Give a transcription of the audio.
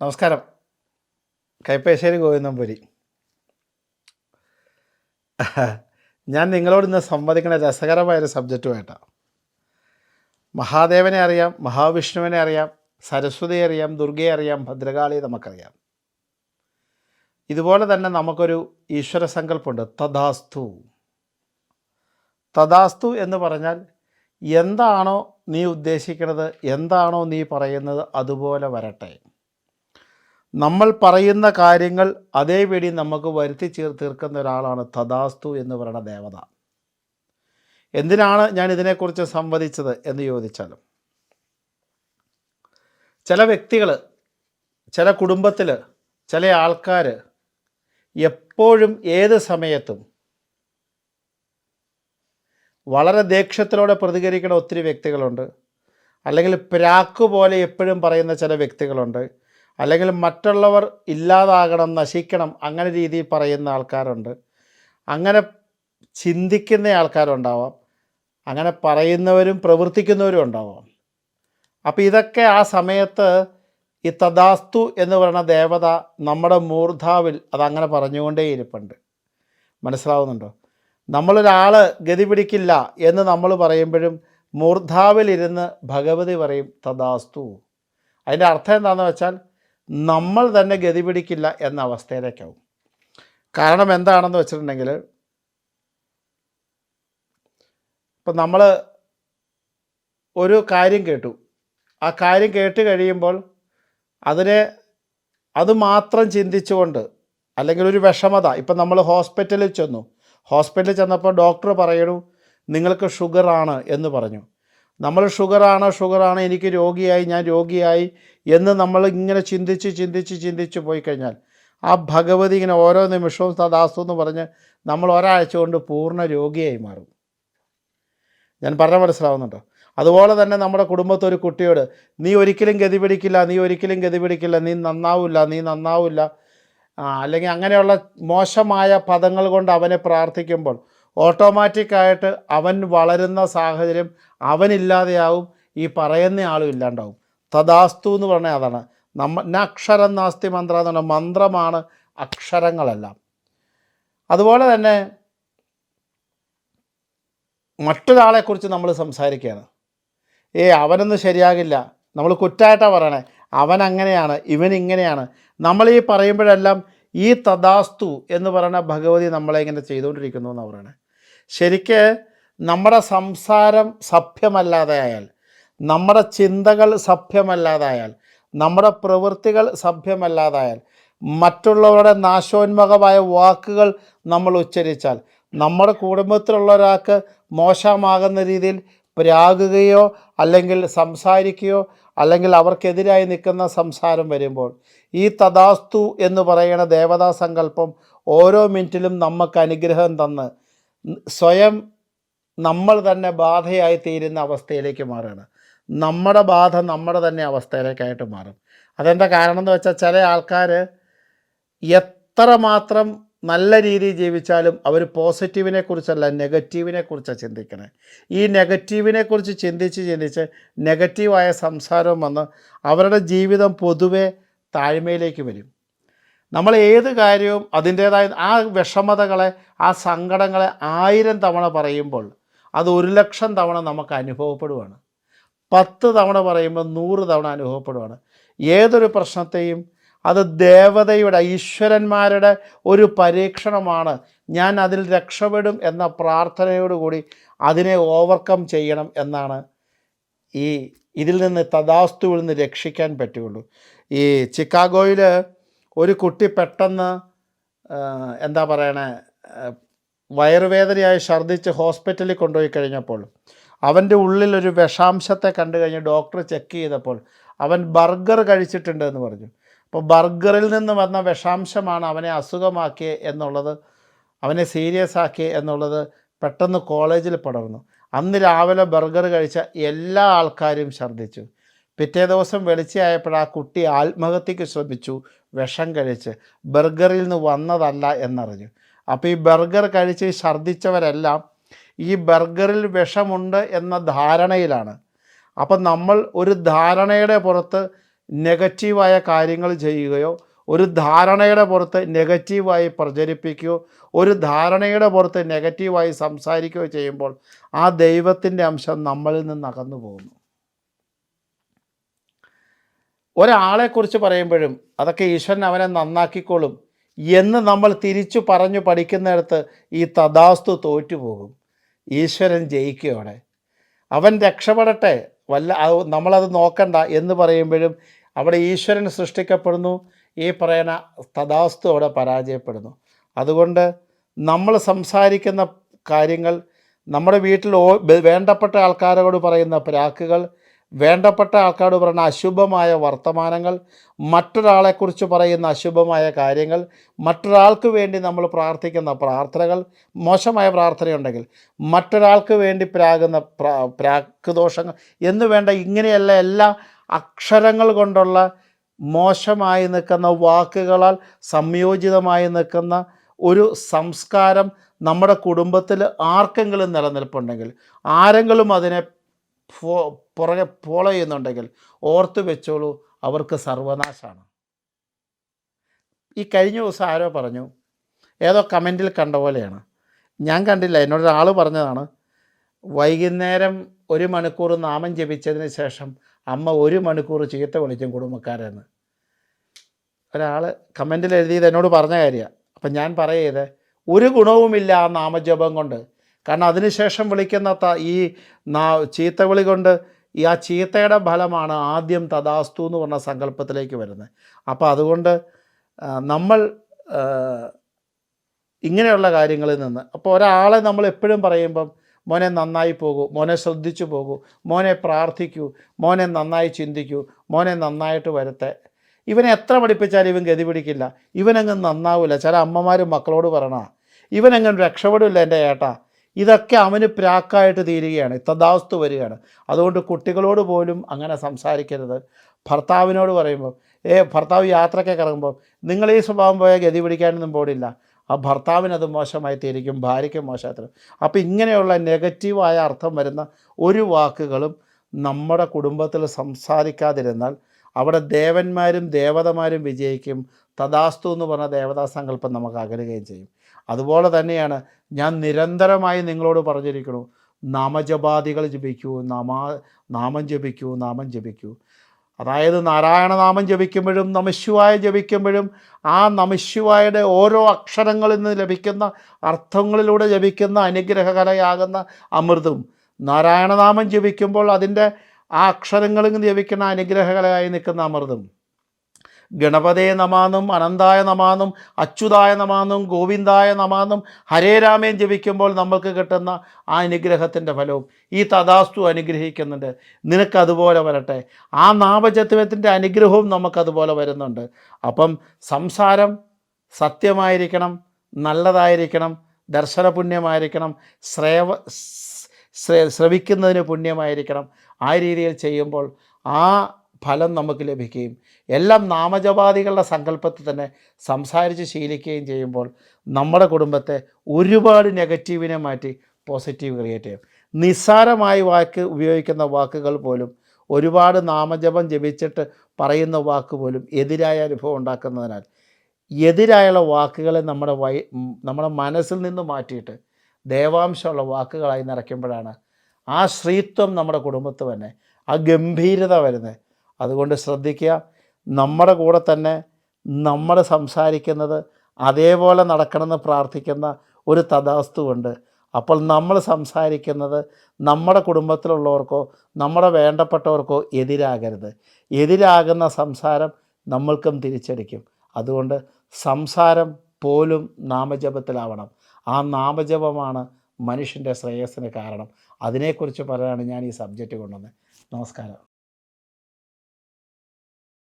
നമസ്കാരം. കൈപ്പേശ്ശേരി ഗോവിന്ദംപുരി. ഞാൻ നിങ്ങളോട് ഇന്ന് സംവദിക്കുന്ന രസകരമായൊരു സബ്ജക്റ്റുമായിട്ടാണ് മഹാദേവനെ അറിയാം മഹാവിഷ്ണുവിനെ അറിയാം സരസ്വതിയെ അറിയാം ദുർഗയെ അറിയാം ഭദ്രകാളിയെ നമുക്കറിയാം. ഇതുപോലെ തന്നെ നമുക്കൊരു ഈശ്വര സങ്കല്പമുണ്ട് തഥാസ്തു തഥാസ്തു എന്ന് പറഞ്ഞാൽ എന്താണോ നീ ഉദ്ദേശിക്കുന്നത് എന്താണോ നീ പറയുന്നത് അതുപോലെ വരട്ടെ. നമ്മൾ പറയുന്ന കാര്യങ്ങൾ അതേപടി നമുക്ക് വരുത്തി ചേർ തീർക്കുന്ന ഒരാളാണ് തഥാസ്തു എന്ന് പറയുന്ന ദേവത. എന്തിനാണ് ഞാൻ ഇതിനെക്കുറിച്ച് സംവദിച്ചത് എന്ന് ചോദിച്ചാലും ചില വ്യക്തികൾ ചില കുടുംബത്തിൽ ചില ആൾക്കാർ എപ്പോഴും ഏത് സമയത്തും വളരെ ദേഷ്യത്തിലൂടെ പ്രതികരിക്കുന്ന ഒത്തിരി വ്യക്തികളുണ്ട്. അല്ലെങ്കിൽ പ്രാക്ക് പോലെ എപ്പോഴും പറയുന്ന ചില വ്യക്തികളുണ്ട്. അല്ലെങ്കിൽ മറ്റുള്ളവർ ഇല്ലാതാകണം നശിക്കണം അങ്ങനെ രീതിയിൽ പറയുന്ന ആൾക്കാരുണ്ട്. അങ്ങനെ ചിന്തിക്കുന്ന ആൾക്കാരുണ്ടാവാം. അങ്ങനെ പറയുന്നവരും പ്രവർത്തിക്കുന്നവരും ഉണ്ടാവാം. അപ്പോൾ ഇതൊക്കെ ആ സമയത്ത് ഈ തദാസ്തു എന്ന് പറയുന്ന ദേവത നമ്മുടെ മൂർധാവിൽ അതങ്ങനെ പറഞ്ഞുകൊണ്ടേ ഇരിപ്പുണ്ട് മനസ്സിലാവുന്നുണ്ടോ? നമ്മളൊരാൾ ഗതി പിടിക്കില്ല എന്ന് നമ്മൾ പറയുമ്പോഴും മൂർധാവിലിരുന്ന് ഭഗവതി പറയും തദാസ്തു. അതിന്റെ അർത്ഥം എന്താണെന്ന് വെച്ചാൽ നമ്മൾ തന്നെ ഗതി പിടിക്കില്ല എന്ന അവസ്ഥയിലേക്കാവും. കാരണം എന്താണെന്ന് വെച്ചിട്ടുണ്ടെങ്കിൽ ഇപ്പം നമ്മൾ ഒരു കാര്യം കേട്ടു. ആ കാര്യം കേട്ട് കഴിയുമ്പോൾ അതിനെ അത് മാത്രം ചിന്തിച്ചുകൊണ്ട് അല്ലെങ്കിൽ ഒരു വിഷമത ഇപ്പം നമ്മൾ ഹോസ്പിറ്റലിൽ ചെന്നു. ഹോസ്പിറ്റലിൽ ചെന്നപ്പോൾ ഡോക്ടർ പറയണു നിങ്ങൾക്ക് ഷുഗറാണ് എന്ന് പറഞ്ഞു. നമ്മൾ ഷുഗറാണ് ഷുഗറാണ് എനിക്ക് രോഗിയായി ഞാൻ രോഗിയായി എന്ന് നമ്മൾ ഇങ്ങനെ ചിന്തിച്ച് ചിന്തിച്ച് ചിന്തിച്ച് പോയി കഴിഞ്ഞാൽ ആ ഭഗവതി ഇങ്ങനെ ഓരോ നിമിഷവും സദാസു എന്ന് പറഞ്ഞ് നമ്മൾ ഒരാഴ്ച കൊണ്ട് പൂർണ രോഗിയായി മാറും. ഞാൻ പറഞ്ഞ മനസ്സിലാവുന്നുണ്ടോ? അതുപോലെ തന്നെ നമ്മുടെ കുടുംബത്തെ ഒരു കുട്ടിയോട് നീ ഒരിക്കലും ഗതി പിടിക്കില്ല നീ ഒരിക്കലും ഗതി പിടിക്കില്ല നീ നന്നാവില്ല നീ നന്നാവില്ല. അല്ലെങ്കിൽ അങ്ങനെയുള്ള മോശമായ പദങ്ങൾ കൊണ്ട് അവനെ പ്രാർത്ഥിക്കുമ്പോൾ ഓട്ടോമാറ്റിക്കായിട്ട് അവൻ വളരുന്ന സാഹചര്യം അവനില്ലാതെയാവും ഈ പറയുന്ന ആളും ഇല്ലാണ്ടാവും. തദാസ്തു എന്ന് പറഞ്ഞാൽ അതാണ്. നമ്മ അക്ഷരം നാസ്തി മന്ത്ര എന്ന് പറഞ്ഞാൽ മന്ത്രമാണ് അക്ഷരങ്ങളെല്ലാം. അതുപോലെ തന്നെ മറ്റൊരാളെക്കുറിച്ച് നമ്മൾ സംസാരിക്കുകയാണ്. ഏ അവനൊന്നും ശരിയാകില്ല. നമ്മൾ കുറ്റമായിട്ടാണ് പറയണേ. അവൻ അങ്ങനെയാണ് ഇവൻ ഇങ്ങനെയാണ്. നമ്മൾ ഈ പറയുമ്പോഴെല്ലാം ഈ തദാസ്തു എന്ന് പറയുന്ന ഭഗവതി നമ്മളെ ഇങ്ങനെ ചെയ്തുകൊണ്ടിരിക്കുന്നു എന്നാണ് പറയണേ ശരിക്ക് നമ്മുടെ സംസാരം സഭ്യമല്ലാതായാൽ നമ്മുടെ ചിന്തകൾ സഭ്യമല്ലാതായാൽ നമ്മുടെ പ്രവൃത്തികൾ സഭ്യമല്ലാതായാൽ മറ്റുള്ളവരുടെ നാശോന്മുഖമായ വാക്കുകൾ നമ്മൾ ഉച്ചരിച്ചാൽ നമ്മുടെ കുടുംബത്തിലുള്ള ഒരാൾക്ക് മോശമാകുന്ന രീതിയിൽ പ്രാകുകയോ അല്ലെങ്കിൽ സംസാരിക്കുകയോ അല്ലെങ്കിൽ അവർക്കെതിരായി നിൽക്കുന്ന സംസാരം വരുമ്പോൾ ഈ തദാസ്തു എന്ന് പറയുന്ന ദേവതാ സങ്കല്പം ഓരോ മിനിറ്റിലും നമുക്ക് അനുഗ്രഹം തന്ന് സ്വയം നമ്മൾ തന്നെ ബാധയായി തീരുന്ന അവസ്ഥയിലേക്ക് മാറുകയാണ്. നമ്മുടെ ബാധ നമ്മുടെ തന്നെ അവസ്ഥയിലേക്കായിട്ട് മാറും. അതെന്താ കാരണം എന്ന് വെച്ചാൽ ചില ആൾക്കാർ എത്ര മാത്രം നല്ല രീതിയിൽ ജീവിച്ചാലും അവർ പോസിറ്റീവിനെ കുറിച്ചല്ല നെഗറ്റീവിനെ കുറിച്ചാണ് ചിന്തിക്കണേ. ഈ നെഗറ്റീവിനെ കുറിച്ച് ചിന്തിച്ച് ചിന്തിച്ച് നെഗറ്റീവായ സംസാരം വന്ന് അവരുടെ ജീവിതം പൊതുവെ താഴ്മയിലേക്ക് വരും. നമ്മൾ ഏത് കാര്യവും അതിന്റേതായ ആ വിഷമതകളെ ആ സങ്കടങ്ങളെ ആയിരം തവണ പറയുമ്പോൾ അത് ഒരു ലക്ഷം തവണ നമുക്ക് അനുഭവപ്പെടുവാണ്. പത്ത് തവണ പറയുമ്പോൾ നൂറ് തവണ അനുഭവപ്പെടുവാണ്. ഏതൊരു പ്രശ്നത്തെയും അത് ദേവതയുടെ ഈശ്വരന്മാരുടെ ഒരു പരീക്ഷണമാണ്. ഞാൻ അതിൽ രക്ഷപ്പെടും എന്ന പ്രാർത്ഥനയോടുകൂടി അതിനെ ഓവർകം ചെയ്യണം എന്നാണ് ഈ ഇതിൽ നിന്ന് തഥാസ്തുവിൽ നിന്ന് രക്ഷിക്കാൻ പറ്റുകയുള്ളൂ. ഈ ചിക്കാഗോയിൽ ഒരു കുട്ടി പെട്ടെന്ന് എന്താ പറയണേ വയറുവേദനയായി ഛർദ്ദിച്ച് ഹോസ്പിറ്റലിൽ കൊണ്ടുപോയി കഴിഞ്ഞപ്പോൾ അവന്റെ ഉള്ളിലൊരു വിഷാംശത്തെ കണ്ടു കഴിഞ്ഞ് ഡോക്ടർ ചെക്ക് ചെയ്തപ്പോൾ അവൻ ബർഗർ കഴിച്ചിട്ടുണ്ട് എന്ന് പറഞ്ഞു. അപ്പോൾ ബർഗറിൽ നിന്ന് വന്ന വിഷാംശമാണ് അവനെ അസുഖമാക്കിയത് എന്നുള്ളത് അവനെ സീരിയസ് ആക്കി എന്നുള്ളത് പെട്ടെന്ന് കോളേജിൽ പടർന്നു. അന്ന് രാവിലെ ബർഗർ കഴിച്ച എല്ലാ ആൾക്കാരും ഛർദ്ദിച്ചു. പിറ്റേ ദിവസം വെളിച്ചയായപ്പോൾ ആ കുട്ടി ആത്മഹത്യക്ക് ശ്രമിച്ചു വിഷം കഴിച്ച്. ബർഗറിൽ നിന്ന് വന്നതല്ല എന്നറിഞ്ഞു. അപ്പോൾ ഈ ബർഗർ കഴിച്ച് ഛർദ്ദിച്ചവരെല്ലാം ഈ ബർഗറിൽ വിഷമുണ്ട് എന്ന ധാരണയിലാണ്. അപ്പം നമ്മൾ ഒരു ധാരണയുടെ പുറത്ത് നെഗറ്റീവായ കാര്യങ്ങൾ ചെയ്യുകയോ ഒരു ധാരണയുടെ പുറത്ത് നെഗറ്റീവായി പ്രചരിപ്പിക്കുകയോ ഒരു ധാരണയുടെ പുറത്ത് നെഗറ്റീവായി സംസാരിക്കുകയോ ചെയ്യുമ്പോൾ ആ ദൈവത്തിന്റെ അംശം നമ്മളിൽ നിന്ന് അകന്നു പോകുന്നു. ഒരാളെക്കുറിച്ച് പറയുമ്പോഴും അതൊക്കെ ഈശ്വരൻ അവനെ നന്നാക്കിക്കോളും എന്ന് നമ്മൾ തിരിച്ചു പറഞ്ഞു പഠിക്കുന്നിടത്ത് ഈ തഥാസ്തു തോറ്റുപോകും. ഈശ്വരൻ ജയിക്കുകയോടെ അവൻ രക്ഷപ്പെടട്ടെ. വല്ല നമ്മളത് നോക്കണ്ട എന്ന് പറയുമ്പോഴും അവിടെ ഈശ്വരൻ സൃഷ്ടിക്കപ്പെടുന്നു. ഈ പറയുന്ന തഥാസ്തു അവിടെ പരാജയപ്പെടുന്നു. അതുകൊണ്ട് നമ്മൾ സംസാരിക്കുന്ന കാര്യങ്ങൾ നമ്മുടെ വീട്ടിൽ വേണ്ടപ്പെട്ട ആൾക്കാരോട് പറയുന്ന പ്രാക്കുകൾ വേണ്ടപ്പെട്ട ആൾക്കാരോട് പറയുന്ന അശുഭമായ വർത്തമാനങ്ങൾ മറ്റൊരാളെക്കുറിച്ച് പറയുന്ന അശുഭമായ കാര്യങ്ങൾ മറ്റൊരാൾക്ക് വേണ്ടി നമ്മൾ പ്രാർത്ഥിക്കുന്ന പ്രാർത്ഥനകൾ മോശമായ പ്രാർത്ഥനയുണ്ടെങ്കിൽ മറ്റൊരാൾക്ക് വേണ്ടി പ്രാകുന്ന പ്രാ പ്രാക്ക് ദോഷങ്ങൾ എന്ന് വേണ്ട ഇങ്ങനെയല്ല എല്ലാ അക്ഷരങ്ങൾ കൊണ്ടുള്ള മോശമായി നിൽക്കുന്ന വാക്കുകളാൽ സംയോജിതമായി നിൽക്കുന്ന ഒരു സംസ്കാരം നമ്മുടെ കുടുംബത്തിൽ ആർക്കെങ്കിലും നിലനിൽപ്പുണ്ടെങ്കിൽ ആരെങ്കിലും അതിനെ പുറകെ ഫോളോ ചെയ്യുന്നുണ്ടെങ്കിൽ ഓർത്ത് വെച്ചോളൂ അവർക്ക് സർവനാശമാണ് ഈ കഴിഞ്ഞ ദിവസം ആരോ പറഞ്ഞു ഏതോ കമന്റിൽ കണ്ട പോലെയാണ്. ഞാൻ കണ്ടില്ല എന്നോട് പറഞ്ഞതാണ് വൈകുന്നേരം ഒരു മണിക്കൂർ നാമം ജപിച്ചതിന് ശേഷം അമ്മ ഒരു മണിക്കൂർ ചീത്ത വിളിക്കും കുടുംബക്കാരെന്ന്. ഒരാൾ കമന്റിൽ എഴുതിയത് എന്നോട് പറഞ്ഞ കാര്യമാണ് അപ്പം ഞാൻ പറയത് ഒരു ഗുണവുമില്ല ആ നാമജപം കൊണ്ട്. കാരണം അതിനുശേഷം വിളിക്കുന്ന ഈ നാ ചീത്ത വിളി കൊണ്ട് ഈ ആ ചീത്തയുടെ ഫലമാണ് ആദ്യം തഥാസ്തു എന്ന് പറഞ്ഞ സങ്കല്പത്തിലേക്ക് വരുന്നത്. അപ്പോൾ അതുകൊണ്ട് നമ്മൾ ഇങ്ങനെയുള്ള കാര്യങ്ങളിൽ നിന്ന് അപ്പോൾ ഒരാളെ നമ്മൾ എപ്പോഴും പറയുമ്പം മോനെ നന്നായി പോകൂ മോനെ ശ്രദ്ധിച്ചു പോകൂ മോനെ പ്രാർത്ഥിക്കൂ മോനെ നന്നായി ചിന്തിക്കൂ മോനെ നന്നായിട്ട് വരത്തെ. ഇവനെ എത്ര പഠിപ്പിച്ചാലും ഇവൻ ഗതി പിടിക്കില്ല. ഇവനങ്ങ് നന്നാവില്ല ചില അമ്മമാരും മക്കളോട് പറയണ ഇവനങ്ങ് രക്ഷപ്പെടില്ല എന്റെ ഏട്ടാ ഇതൊക്കെ അവന് പ്രാക്കായിട്ട് തീരുകയാണ്. തഥാവസ്ഥ വരികയാണ്. അതുകൊണ്ട് കുട്ടികളോട് പോലും അങ്ങനെ സംസാരിക്കരുത്. ഭർത്താവിനോട് പറയുമ്പോൾ ഏ ഭർത്താവ് യാത്രയ്ക്ക് ഇറങ്ങുമ്പോൾ നിങ്ങൾ ഈ സ്വഭാവം പോയാൽ ഗതി പിടിക്കാനൊന്നും പോടില്ല. ആ ഭർത്താവിനത് മോശമായി തീരിക്കും ഭാര്യയ്ക്ക് മോശമായിട്ട് അപ്പോൾ ഇങ്ങനെയുള്ള നെഗറ്റീവായ അർത്ഥം വരുന്ന ഒരു വാക്കുകളും നമ്മുടെ കുടുംബത്തിൽ സംസാരിക്കാതിരുന്നാൽ അവിടെ ദേവന്മാരും ദേവതമാരും വിജയിക്കും. തഥാസ്തു എന്ന് പറഞ്ഞ ദേവതാ സങ്കല്പം നമുക്ക് അകലുകയും ചെയ്യും. അതുപോലെ തന്നെയാണ് ഞാൻ നിരന്തരമായി നിങ്ങളോട് പറഞ്ഞിരിക്കുന്നു നാമജപാദികൾ ജപിക്കൂ നാമാ നാമം ജപിക്കൂ നാമം ജപിക്കൂ. അതായത് നാരായണനാമം ജപിക്കുമ്പോഴും നമശിവായ ജപിക്കുമ്പോഴും ആ നമശിവായുടെ ഓരോ അക്ഷരങ്ങളിൽ നിന്ന് ലഭിക്കുന്ന അർത്ഥങ്ങളിലൂടെ ജപിക്കുന്ന അനുഗ്രഹകലയാകുന്ന അമൃതും നാരായണനാമം ജപിക്കുമ്പോൾ അതിന്റെ ആ അക്ഷരങ്ങളിൽ നിന്ന് ജപിക്കുന്ന അനുഗ്രഹകലയായി നിൽക്കുന്ന അമൃതും. ഗണപതേ നമാന്നും അനന്തായ നമാന്നും അച്യുതായ നമാന്നും ഗോവിന്ദായ നമാന്നും ഹരേ രാമേൻ ജപിക്കുമ്പോൾ നമ്മൾക്ക് കിട്ടുന്ന ആ അനുഗ്രഹത്തിന്റെ ഫലവും ഈ തഥാസ്തു അനുഗ്രഹിക്കുന്നുണ്ട്. നിനക്കതുപോലെ വരട്ടെ. ആ നാമജത്വത്തിന്റെ അനുഗ്രഹവും നമുക്കതുപോലെ വരുന്നുണ്ട്. അപ്പം സംസാരം സത്യമായിരിക്കണം നല്ലതായിരിക്കണം ദർശന പുണ്യമായിരിക്കണം ശ്രേവ ശ്രവിക്കുന്നതിന് പുണ്യമായിരിക്കണം. ആ രീതിയിൽ ചെയ്യുമ്പോൾ ആ ഫലം നമുക്ക് ലഭിക്കുകയും എല്ലാം നാമജപാദികളുടെ സങ്കല്പത്തിൽ തന്നെ സംസാരിച്ച് ശീലിക്കുകയും ചെയ്യുമ്പോൾ നമ്മുടെ കുടുംബത്തെ ഒരുപാട് നെഗറ്റീവിനെ മാറ്റി പോസിറ്റീവ് ക്രിയേറ്റ് ചെയ്യും. നിസ്സാരമായി വാക്ക് ഉപയോഗിക്കുന്ന വാക്കുകൾ പോലും ഒരുപാട് നാമജപം ജപിച്ചിട്ട് പറയുന്ന വാക്ക് പോലും എതിരായ അനുഭവം ഉണ്ടാക്കുന്നതിനാൽ എതിരായുള്ള വാക്കുകളെ നമ്മുടെ വൈ നമ്മുടെ മനസ്സിൽ നിന്ന് മാറ്റിയിട്ട് ദേവാംശമുള്ള വാക്കുകളായി നിറയ്ക്കുമ്പോഴാണ് ആ ശ്രീത്വം നമ്മുടെ കുടുംബത്ത് തന്നെ ആ ഗംഭീരത വരുന്നത്. അതുകൊണ്ട് ശ്രദ്ധിക്കുക. നമ്മുടെ കൂടെ തന്നെ നമ്മൾ സംസാരിക്കുന്നത് അതേപോലെ നടക്കണമെന്ന് പ്രാർത്ഥിക്കുന്ന ഒരു തഥാസ്തുവുണ്ട് അപ്പോൾ നമ്മൾ സംസാരിക്കുന്നത് നമ്മുടെ കുടുംബത്തിലുള്ളവർക്കോ നമ്മുടെ വേണ്ടപ്പെട്ടവർക്കോ എതിരാകരുത്. എതിരാകുന്ന സംസാരം നമ്മൾക്കും തിരിച്ചടിക്കും. അതുകൊണ്ട് സംസാരം പോലും നാമജപത്തിലാവണം. ആ നാമജപമാണ് മനുഷ്യന്റെ ശ്രേയസ്സിന് കാരണം. അതിനെക്കുറിച്ച് പറയാനാണ് ഞാൻ ഈ സബ്ജക്റ്റ് കൊണ്ടുവന്നത്. നമസ്കാരം.